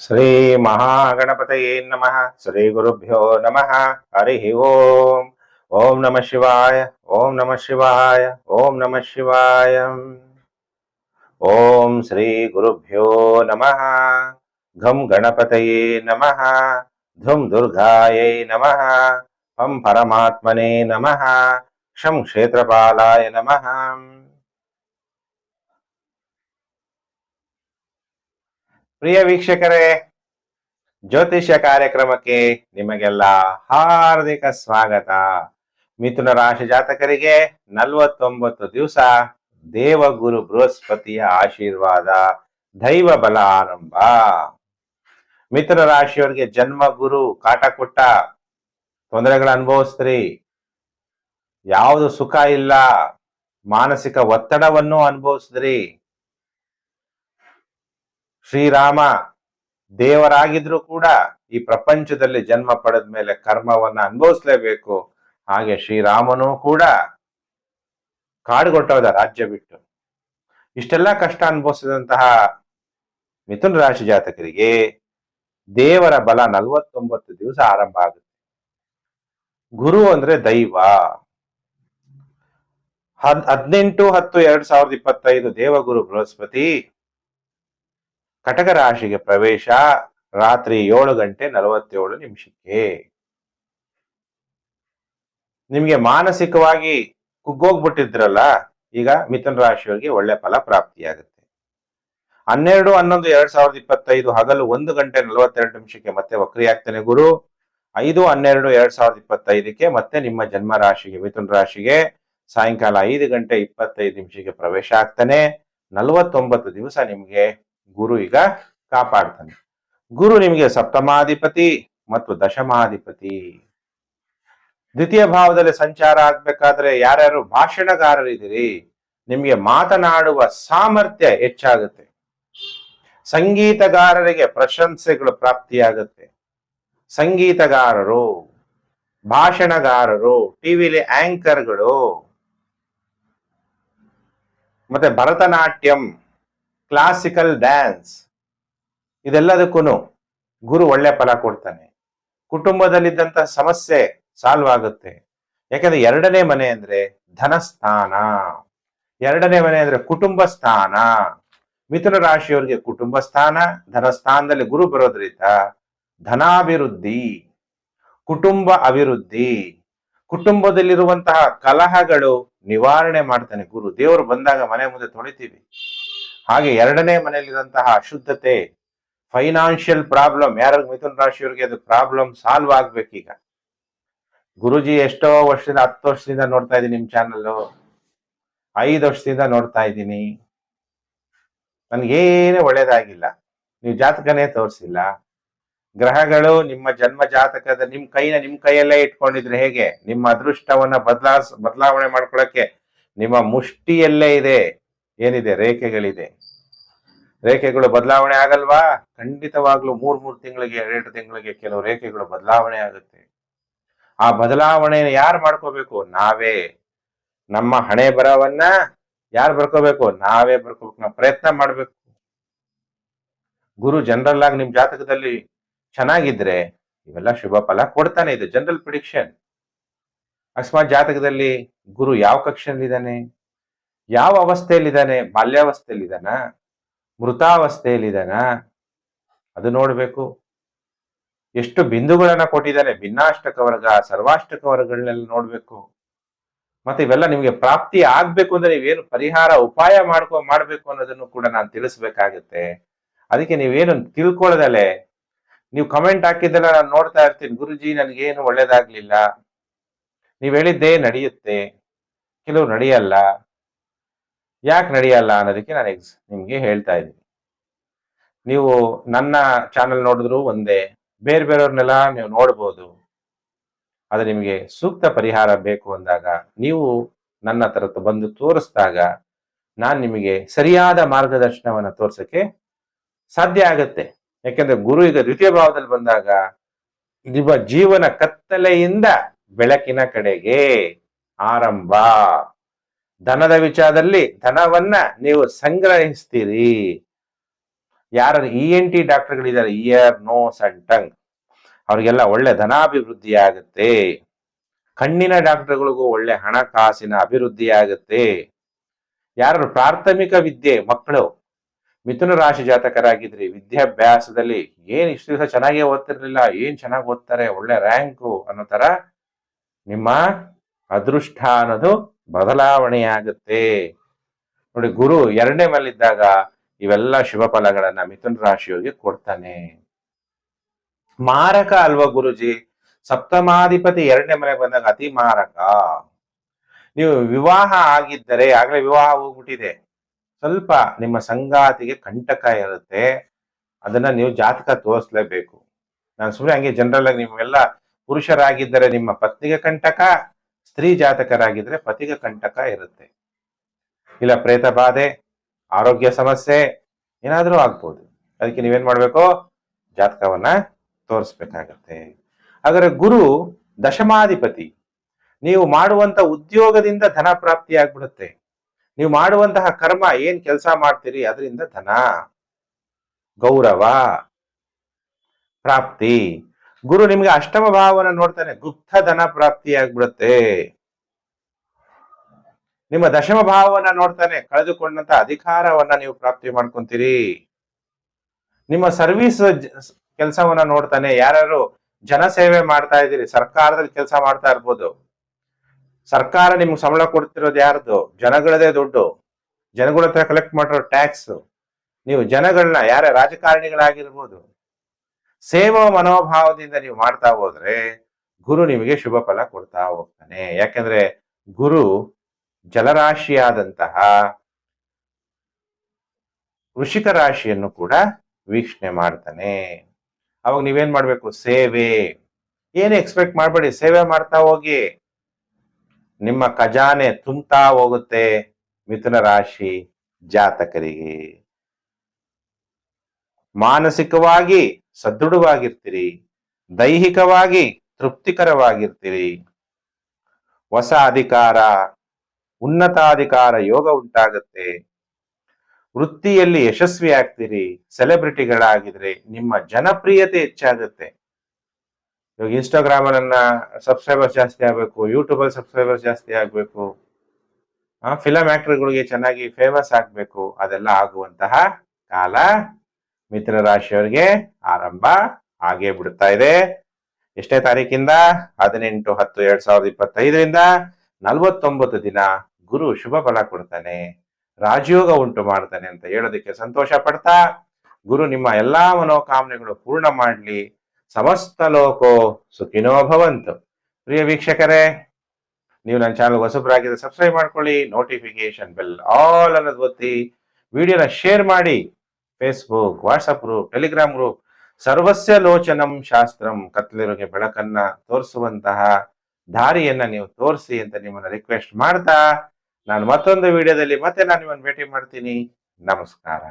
శ్రీ మహాగణపతయే నమ శ్రీ గురుభ్యో నమ హరి ఓం ఓం నమ శివాయ ఓం నమ శివాయ ఓం నమ శివాయ ఓం శ్రీ గురుభ్యో నమ ఘం గణపతయే నమ ధుం దుర్గాయై నమ పం పరమాత్మనే నమ క్షం క్షేత్రపాలాయ నమ ಪ್ರಿಯ ವೀಕ್ಷಕರೇ, ಜ್ಯೋತಿಷ್ಯ ಕಾರ್ಯಕ್ರಮಕ್ಕೆ ನಿಮಗೆಲ್ಲ ಹಾರ್ದಿಕ ಸ್ವಾಗತ. ಮಿಥುನ ರಾಶಿ ಜಾತಕರಿಗೆ ನಲವತ್ತೊಂಬತ್ತು ದಿವಸ ದೇವಗುರು ಬೃಹಸ್ಪತಿಯ ಆಶೀರ್ವಾದ, ದೈವ ಬಲ ಆರಂಭ. ಮಿಥುನ ರಾಶಿಯವರಿಗೆ ಜನ್ಮ, ಗುರು, ಕಾಟ, ಕೊಟ್ಟ ತೊಂದರೆಗಳ ಅನುಭವಿಸ್ತ್ರಿ. ಯಾವುದು ಸುಖ ಇಲ್ಲ, ಮಾನಸಿಕ ಒತ್ತಡವನ್ನು ಅನುಭವಿಸಿದ್ರಿ ಶ್ರೀರಾಮ ದೇವರಾಗಿದ್ರು ಕೂಡ ಈ ಪ್ರಪಂಚದಲ್ಲಿ ಜನ್ಮ ಪಡೆದ ಮೇಲೆ ಕರ್ಮವನ್ನ ಅನುಭವಿಸ್ಲೇಬೇಕು. ಹಾಗೆ ಶ್ರೀರಾಮನು ಕೂಡ ಕಾಡುಗೊಟ್ಟೋದ ರಾಜ್ಯ ಬಿಟ್ಟು ಇಷ್ಟೆಲ್ಲ ಕಷ್ಟ ಅನುಭವಿಸಿದಂತಹ ಮಿಥುನ ರಾಶಿ ಜಾತಕರಿಗೆ ದೇವರ ಬಲ ನಲವತ್ತೊಂಬತ್ತು ದಿವಸ ಆರಂಭ ಆಗುತ್ತೆ. ಗುರು ಅಂದ್ರೆ ದೈವ. ಹದ್ ಹದಿನೆಂಟು ಹತ್ತು ಎರಡ್ ಸಾವಿರದ ಇಪ್ಪತ್ತೈದು ದೇವಗುರು ಬೃಹಸ್ಪತಿ ಕಟಕ ರಾಶಿಗೆ ಪ್ರವೇಶ ರಾತ್ರಿ ಏಳು ಗಂಟೆ ನಲವತ್ತೇಳು ನಿಮಿಷಕ್ಕೆ. ನಿಮ್ಗೆ ಮಾನಸಿಕವಾಗಿ ಕುಗ್ಗೋಗ್ಬಿಟ್ಟಿದ್ರಲ್ಲ, ಈಗ ಮಿಥುನ ರಾಶಿಯವರಿಗೆ ಒಳ್ಳೆ ಫಲ ಪ್ರಾಪ್ತಿಯಾಗುತ್ತೆ. ಹನ್ನೆರಡು, ಹನ್ನೊಂದು, ಎರಡ್ ಸಾವಿರದ ಇಪ್ಪತ್ತೈದು ಹಗಲು ಒಂದು ಗಂಟೆ ನಲವತ್ತೆರಡು ನಿಮಿಷಕ್ಕೆ ಮತ್ತೆ ವಕ್ರಿಯಾಗ್ತಾನೆ ಗುರು. ಐದು, ಹನ್ನೆರಡು, ಎರಡ್ ಸಾವಿರದ ಇಪ್ಪತ್ತೈದಕ್ಕೆ ಮತ್ತೆ ನಿಮ್ಮ ಜನ್ಮ ರಾಶಿಗೆ, ಮಿಥುನ ರಾಶಿಗೆ ಸಾಯಂಕಾಲ ಐದು ಗಂಟೆ ಇಪ್ಪತ್ತೈದು ನಿಮಿಷಕ್ಕೆ ಪ್ರವೇಶ ಆಗ್ತಾನೆ. ನಲವತ್ತೊಂಬತ್ತು ದಿವಸ ನಿಮ್ಗೆ ಗುರು ಈಗ ಕಾಪಾಡ್ತಾನೆ. ಗುರು ನಿಮಗೆ ಸಪ್ತಮಾಧಿಪತಿ ಮತ್ತು ದಶಮಾಧಿಪತಿ. ದ್ವಿತೀಯ ಭಾವದಲ್ಲಿ ಸಂಚಾರ ಆಗ್ಬೇಕಾದ್ರೆ ಯಾರ್ಯಾರು ಭಾಷಣಗಾರರಿದ್ದೀರಿ, ನಿಮಗೆ ಮಾತನಾಡುವ ಸಾಮರ್ಥ್ಯ ಹೆಚ್ಚಾಗುತ್ತೆ. ಸಂಗೀತಗಾರರಿಗೆ ಪ್ರಶಂಸೆಗಳು ಪ್ರಾಪ್ತಿಯಾಗುತ್ತೆ. ಸಂಗೀತಗಾರರು, ಭಾಷಣಗಾರರು, ಟಿವಿಲಿ ಆಂಕರ್ಗಳು, ಮತ್ತೆ ಭರತನಾಟ್ಯಂ ಕ್ಲಾಸಿಕಲ್ ಡ್ಯಾನ್ಸ್ ಇದೆಲ್ಲದಕ್ಕೂ ಗುರು ಒಳ್ಳೆ ಫಲ ಕೊಡ್ತಾನೆ. ಕುಟುಂಬದಲ್ಲಿದ್ದಂಥ ಸಮಸ್ಯೆ ಸಾಲ್ವ್ ಆಗುತ್ತೆ. ಯಾಕಂದ್ರೆ ಎರಡನೇ ಮನೆ ಅಂದ್ರೆ ಧನಸ್ಥಾನ. ಎರಡನೇ ಮನೆ ಅಂದ್ರೆ ಕುಟುಂಬ ಸ್ಥಾನ ಮಿಥುನ ರಾಶಿಯವರಿಗೆ ಕುಟುಂಬ ಸ್ಥಾನ ಧನಸ್ಥಾನದಲ್ಲಿ ಗುರು ಬರೋದ್ರಿಂದ ಧನಾಭಿವೃದ್ಧಿ, ಕುಟುಂಬ ಅಭಿವೃದ್ಧಿ, ಕುಟುಂಬದಲ್ಲಿರುವಂತಹ ಕಲಹಗಳು ನಿವಾರಣೆ ಮಾಡ್ತಾನೆ ಗುರು. ದೇವರು ಬಂದಾಗ ಮನೆ ಮುಂದೆ ತೊಳಿತೀವಿ. ಹಾಗೆ ಎರಡನೇ ಮನೆಯಲ್ಲಿರುವಂತಹ ಅಶುದ್ಧತೆ ಫೈನಾನ್ಷಿಯಲ್ ಪ್ರಾಬ್ಲಮ್ ಯಾರು ಮಿಥುನ್ ರಾಶಿಯವರಿಗೆ ಅದು ಪ್ರಾಬ್ಲಮ್ ಸಾಲ್ವ್ ಆಗ್ಬೇಕೀಗ. ಗುರುಜಿ ಎಷ್ಟೋ ವರ್ಷದಿಂದ, ಹತ್ತು ವರ್ಷದಿಂದ ನೋಡ್ತಾ ಇದ್ದೀನಿ ನಿಮ್ ಚಾನಲ್ ಐದು ವರ್ಷದಿಂದ ನೋಡ್ತಾ ಇದ್ದೀನಿ. ನನ್ಗೇನು ಒಳ್ಳೇದಾಗಿಲ್ಲ. ನೀವು ಜಾತಕನೇ ತೋರಿಸಿಲ್ಲ. ಗ್ರಹಗಳು ನಿಮ್ಮ ಜನ್ಮ ಜಾತಕದ ನಿಮ್ ಕೈನ ನಿಮ್ ಕೈಯಲ್ಲೇ ಇಟ್ಕೊಂಡಿದ್ರೆ ಹೇಗೆ? ನಿಮ್ಮ ಅದೃಷ್ಟವನ್ನ ಬದಲಾಸ್, ಬದಲಾವಣೆ ಮಾಡ್ಕೊಳಕ್ಕೆ ನಿಮ್ಮ ಮುಷ್ಟಿಯಲ್ಲೇ ಇದೆ. ಏನಿದೆ? ರೇಖೆಗಳಿದೆ. ರೇಖೆಗಳು ಬದಲಾವಣೆ ಆಗಲ್ವಾ? ಖಂಡಿತವಾಗ್ಲೂ ಮೂರ್ ಮೂರ್ ತಿಂಗಳಿಗೆ ಎರಡು ತಿಂಗಳಿಗೆ ಕೆಲವು ರೇಖೆಗಳು ಬದಲಾವಣೆ ಆಗುತ್ತೆ. ಆ ಬದಲಾವಣೆ ಯಾರು ಮಾಡ್ಕೋಬೇಕು? ನಾವೇ. ನಮ್ಮ ಹಣೆ ಬರವನ್ನ ಯಾರು ಬರ್ಕೋಬೇಕು? ನಾವೇ ಬರ್ಕೋಬೇಕು. ನಾವು ಪ್ರಯತ್ನ ಮಾಡ್ಬೇಕು. ಗುರು ಜನರಲ್ ಆಗಿ ನಿಮ್ ಜಾತಕದಲ್ಲಿ ಚೆನ್ನಾಗಿದ್ರೆ ಇವೆಲ್ಲ ಶುಭ ಫಲ ಕೊಡ್ತಾನೆ ಇದು. General prediction. ಅಕಸ್ಮಾತ್ ಜಾತಕದಲ್ಲಿ ಗುರು ಯಾವ ಕಕ್ಷೆಯಲ್ಲಿದ್ದಾನೆ? ಯಾವ ಅವಸ್ಥೆಯಲ್ಲಿದ್ದಾನೆ? ಬಾಲ್ಯಾವಸ್ಥೆಯಲ್ಲಿದ್ದಾನ? ಮೃತಾವಸ್ಥೆಯಲ್ಲಿದ್ದಾನ? ಅದು ನೋಡಬೇಕು. ಎಷ್ಟು ಬಿಂದುಗಳನ್ನ ಕೊಟ್ಟಿದ್ದಾನೆ? ಭಿನ್ನಾಷ್ಟಕ ವರ್ಗ, ಸರ್ವಾಷ್ಟಕ ವರ್ಗಗಳನ್ನೆಲ್ಲ ನೋಡ್ಬೇಕು. ಮತ್ತೆ ಇವೆಲ್ಲ ನಿಮ್ಗೆ ಪ್ರಾಪ್ತಿ ಆಗ್ಬೇಕು ಅಂದ್ರೆ ನೀವೇನು ಪರಿಹಾರ, ಉಪಾಯ ಮಾಡ್ಕೊ, ಮಾಡ್ಬೇಕು ಅನ್ನೋದನ್ನು ಕೂಡ ನಾನು ತಿಳಿಸ್ಬೇಕಾಗತ್ತೆ. ಅದಕ್ಕೆ ನೀವೇನು ತಿಳ್ಕೊಳ್ಳದಲೆ ನೀವು ಕಮೆಂಟ್ ಹಾಕಿದ್ದೆಲ್ಲ ನಾನು ನೋಡ್ತಾ ಇರ್ತೀನಿ. ಗುರುಜಿ, ನನಗೇನು ಒಳ್ಳೇದಾಗ್ಲಿಲ್ಲ. ನೀವು ಹೇಳಿದ್ದೇ ನಡೆಯುತ್ತೆ. ಕೆಲವು ನಡೆಯಲ್ಲ. ಯಾಕೆ ನಡೆಯಲ್ಲ ಅನ್ನೋದಕ್ಕೆ ನಾನು ಎಕ್ಸ್ ನಿಮಗೆ ಹೇಳ್ತಾ ಇದ್ದೀನಿ. ನೀವು ನನ್ನ ಚಾನಲ್ ನೋಡಿದ್ರು ಒಂದೇ, ಬೇರೆ ಬೇರೆಯವ್ರನ್ನೆಲ್ಲ ನೀವು ನೋಡ್ಬೋದು. ಆದರೆ ನಿಮಗೆ ಸೂಕ್ತ ಪರಿಹಾರ ಬೇಕು ಅಂದಾಗ, ನೀವು ನನ್ನ ಹತ್ರ ಬಂದು ತೋರಿಸಿದಾಗ ನಾನು ನಿಮಗೆ ಸರಿಯಾದ ಮಾರ್ಗದರ್ಶನವನ್ನ ತೋರಿಸೋಕ್ಕೆ ಸಾಧ್ಯ ಆಗುತ್ತೆ. ಯಾಕೆಂದ್ರೆ ಗುರು ಈಗ ದ್ವಿತೀಯ ಭಾವದಲ್ಲಿ ಬಂದಾಗ, ನಿಮ್ಮ ಜೀವನ ಕತ್ತಲೆಯಿಂದ ಬೆಳಕಿನ ಕಡೆಗೆ ಆರಂಭ. ಧನದ ವಿಚಾರದಲ್ಲಿ ಧನವನ್ನ ನೀವು ಸಂಗ್ರಹಿಸ್ತೀರಿ. ಯಾರು ಇ ಎನ್ ಟಿ ಡಾಕ್ಟರ್ಗಳಿದ್ದಾರೆ. ಇಯರ್ ನೋಸ್ ಅಂಡ್ ಟಂಗ್ ಅವರಿಗೆಲ್ಲ ಒಳ್ಳೆ ಧನಾಭಿವೃದ್ಧಿ ಆಗುತ್ತೆ. ಕಣ್ಣಿನ ಡಾಕ್ಟರ್ಗಳಿಗೂ ಒಳ್ಳೆ ಹಣಕಾಸಿನ ಅಭಿವೃದ್ಧಿ ಆಗುತ್ತೆ. ಯಾರು ಪ್ರಾಥಮಿಕ ವಿದ್ಯೆ, ಮಕ್ಕಳು, ಮಿಥುನ ರಾಶಿ ಜಾತಕರಾಗಿದ್ರಿ, ವಿದ್ಯಾಭ್ಯಾಸದಲ್ಲಿ ಏನ್ ಇಷ್ಟು ದಿವಸ ಚೆನ್ನಾಗೇ ಓದ್ತಿರ್ಲಿಲ್ಲ, ಏನ್ ಚೆನ್ನಾಗಿ ಓದ್ತಾರೆ, ಒಳ್ಳೆ ರ್ಯಾಂಕು ಅನ್ನೋ ತರ ನಿಮ್ಮ ಅದೃಷ್ಟ ಅನ್ನೋದು ಬದಲಾವಣೆಯಾಗುತ್ತೆ. ನೋಡಿ, ಗುರು ಎರಡನೇ ಮೇಲಿದ್ದಾಗ ಇವೆಲ್ಲ ಶುಭ ಫಲಗಳನ್ನ ಮಿಥುನ್ ರಾಶಿಯವರಿಗೆ ಕೊಡ್ತಾನೆ. ಮಾರಕ ಅಲ್ವಾ ಗುರುಜಿ? ಸಪ್ತಮಾಧಿಪತಿ ಎರಡನೇ ಮನೆಗೆ ಬಂದಾಗ ಅತಿ ಮಾರಕ. ನೀವು ವಿವಾಹ ಆಗಿದ್ದರೆ, ಆಗಲೇ ವಿವಾಹ ಹೋಗ್ಬಿಟ್ಟಿದೆ. ಸ್ವಲ್ಪ ನಿಮ್ಮ ಸಂಗಾತಿಗೆ ಕಂಟಕ ಇರುತ್ತೆ. ಅದನ್ನ ನೀವು ಜಾತಕ ತೋರಿಸ್ಲೇಬೇಕು. ನಾನು ಸುಮ್ಮನೆ ಹಂಗೆ ಜನರಲ್ ಆಗಿ ನೀವೆಲ್ಲ ಪುರುಷರಾಗಿದ್ದರೆ ನಿಮ್ಮ ಪತ್ನಿಗೆ ಕಂಟಕ ಸ್ತ್ರೀ ಜಾತಕರಾಗಿದ್ರೆ ಪತಿಗ ಕಂಟಕ ಇರುತ್ತೆ. ಇಲ್ಲ ಪ್ರೇತ ಬಾಧೆ, ಆರೋಗ್ಯ ಸಮಸ್ಯೆ, ಏನಾದರೂ ಆಗ್ಬೋದು. ಅದಕ್ಕೆ ನೀವೇನ್ ಮಾಡ್ಬೇಕು? ಜಾತಕವನ್ನ ತೋರಿಸ್ಬೇಕಾಗತ್ತೆ. ಆದರೆ ಗುರು ದಶಮಾಧಿಪತಿ, ನೀವು ಮಾಡುವಂತ ಉದ್ಯೋಗದಿಂದ ಧನ ಪ್ರಾಪ್ತಿ ಆಗ್ಬಿಡುತ್ತೆ. ನೀವು ಮಾಡುವಂತಹ ಕರ್ಮ ಏನ್ ಕೆಲಸ ಮಾಡ್ತೀರಿ ಅದರಿಂದ ಧನ, ಗೌರವ, ಪ್ರಾಪ್ತಿ. ಗುರು ನಿಮ್ಗೆ ಅಷ್ಟಮ ಭಾವವನ್ನು ನೋಡ್ತಾನೆ, ಗುಪ್ತ ಧನ ಪ್ರಾಪ್ತಿಯಾಗ್ಬಿಡುತ್ತೆ. ನಿಮ್ಮ ದಶಮ ಭಾವವನ್ನ ನೋಡ್ತಾನೆ ಕಳೆದುಕೊಂಡಂತ ಅಧಿಕಾರವನ್ನ ನೀವು ಪ್ರಾಪ್ತಿ ಮಾಡ್ಕೊಂತೀರಿ. ನಿಮ್ಮ ಸರ್ವಿಸ್ ಕೆಲಸವನ್ನ ನೋಡ್ತಾನೆ ಜನ ಜನಸೇವೆ ಮಾಡ್ತಾ ಇದ್ದೀರಿ ಸರ್ಕಾರದಲ್ಲಿ ಕೆಲಸ ಮಾಡ್ತಾ ಇರ್ಬೋದು. ಸರ್ಕಾರ ನಿಮ್ಗೆ ಸಂಬಳ ಕೊಡ್ತಿರೋದು ಯಾರ್ದು? ಜನಗಳದೇ ದುಡ್ಡು. ಜನಗಳ ಹತ್ರ ಕಲೆಕ್ಟ್ ಮಾಡಿರೋ ಟ್ಯಾಕ್ಸ್ ನೀವು ಜನಗಳನ್ನ ಯಾರ ರಾಜಕಾರಣಿಗಳಾಗಿರ್ಬೋದು ಸೇವಾ ಮನೋಭಾವದಿಂದ ನೀವು ಮಾಡ್ತಾ ಹೋದ್ರೆ ಗುರು ನಿಮಗೆ ಶುಭ ಫಲ ಕೊಡ್ತಾ ಹೋಗ್ತಾನೆ. ಯಾಕಂದ್ರೆ ಗುರು ಜಲರಾಶಿಯಾದಂತಹ ವೃಷಿಕ ರಾಶಿಯನ್ನು ಕೂಡ ವೀಕ್ಷಣೆ ಮಾಡ್ತಾನೆ. ಅವಾಗ ನೀವೇನ್ ಮಾಡ್ಬೇಕು? ಸೇವೆ. ಏನು ಎಕ್ಸ್ಪೆಕ್ಟ್ ಮಾಡಬೇಡಿ? ಸೇವೆ ಮಾಡ್ತಾ ಹೋಗಿ. ನಿಮ್ಮ ಖಜಾನೆ ತುಂಬ್ತಾ ಹೋಗುತ್ತೆ ಮಿಥುನ ರಾಶಿ ಜಾತಕರಿಗೆ. ಮಾನಸಿಕವಾಗಿ ಸದೃಢವಾಗಿರ್ತೀರಿ. ದೈಹಿಕವಾಗಿ ತೃಪ್ತಿಕರವಾಗಿರ್ತೀರಿ. ಹೊಸ ಅಧಿಕಾರ, ಉನ್ನತಾಧಿಕಾರ ಯೋಗ ಉಂಟಾಗುತ್ತೆ. ವೃತ್ತಿಯಲ್ಲಿ ಯಶಸ್ವಿ ಆಗ್ತೀರಿ ಸೆಲೆಬ್ರಿಟಿಗಳಾಗಿದ್ರೆ ನಿಮ್ಮ ಜನಪ್ರಿಯತೆ ಹೆಚ್ಚಾಗುತ್ತೆ. ಇವಾಗ ಇನ್ಸ್ಟಾಗ್ರಾಮ್ ನನ್ನ ಸಬ್ಸ್ಕ್ರೈಬರ್ಸ್ ಜಾಸ್ತಿ ಆಗ್ಬೇಕು ಯೂಟ್ಯೂಬ್ ಅಲ್ಲಿ ಸಬ್ಸ್ಕ್ರೈಬರ್ ಜಾಸ್ತಿ ಆಗ್ಬೇಕು. ಆ ಫಿಲಂ ಆಕ್ಟರ್ಗಳಿಗೆ ಚೆನ್ನಾಗಿ ಫೇಮಸ್ ಆಗ್ಬೇಕು. ಅದೆಲ್ಲ ಆಗುವಂತಹ ಕಾಲ. ಮಿಥುನ ರಾಶಿಯವರಿಗೆ ಆರಂಭ ಆಗೇ ಬಿಡ್ತಾ ಇದೆ. ಎಷ್ಟೇ ತಾರೀಕಿಂದ? ಹದಿನೆಂಟು, ಹತ್ತು, ಎರಡ್ ಸಾವಿರದ ಇಪ್ಪತ್ತೈದರಿಂದ ನಲವತ್ತೊಂಬತ್ತು ದಿನ ಗುರು ಶುಭ ಫಲ ಕೊಡ್ತಾನೆ. ರಾಜಯೋಗ ಉಂಟು ಮಾಡ್ತಾನೆ ಅಂತ ಹೇಳೋದಕ್ಕೆ ಸಂತೋಷ ಪಡ್ತಾ, ಗುರು ನಿಮ್ಮ ಎಲ್ಲಾ ಮನೋಕಾಮನೆಗಳು ಪೂರ್ಣ ಮಾಡಲಿ. ಸಮಸ್ತ ಲೋಕೋ ಸುಖಿನೋ ಭವಂತು. ಪ್ರಿಯ ವೀಕ್ಷಕರೇ, ನೀವು ನನ್ನ ಚಾನಲ್ ಹೊಸಬರಾಗಿದ್ರೆ ಸಬ್ಸ್ಕ್ರೈಬ್ ಮಾಡ್ಕೊಳ್ಳಿ ನೋಟಿಫಿಕೇಶನ್ ಬೆಲ್ ಆಲ್ ಅನ್ನೋದು ಒತ್ತಿ ವಿಡಿಯೋನ ಶೇರ್ ಮಾಡಿ. Facebook WhatsApp group Telegram group ಸರ್ವಸ್ಯ ಲೋಚನಂ ಶಾಸ್ತ್ರಂ ಕತ್ಲಿರೋಗೆ ಬೆಳಕನ್ನ ತೋರಿಸುವಂತಹ ದಾರಿಯನ್ನ ನೀವು ತೋರಿಸಿ ಅಂತ ನಿಮ್ಮನ್ನ ರಿಕ್ವೆಸ್ಟ್ ಮಾಡ್ತಾ, ನಾನು ಮತ್ತೊಂದು ವಿಡಿಯೋದಲ್ಲಿ ಮತ್ತೆ ನಾನು ನಿಮ್ಮನ್ನು ಭೇಟಿ ಮಾಡ್ತೀನಿ. ನಮಸ್ಕಾರ.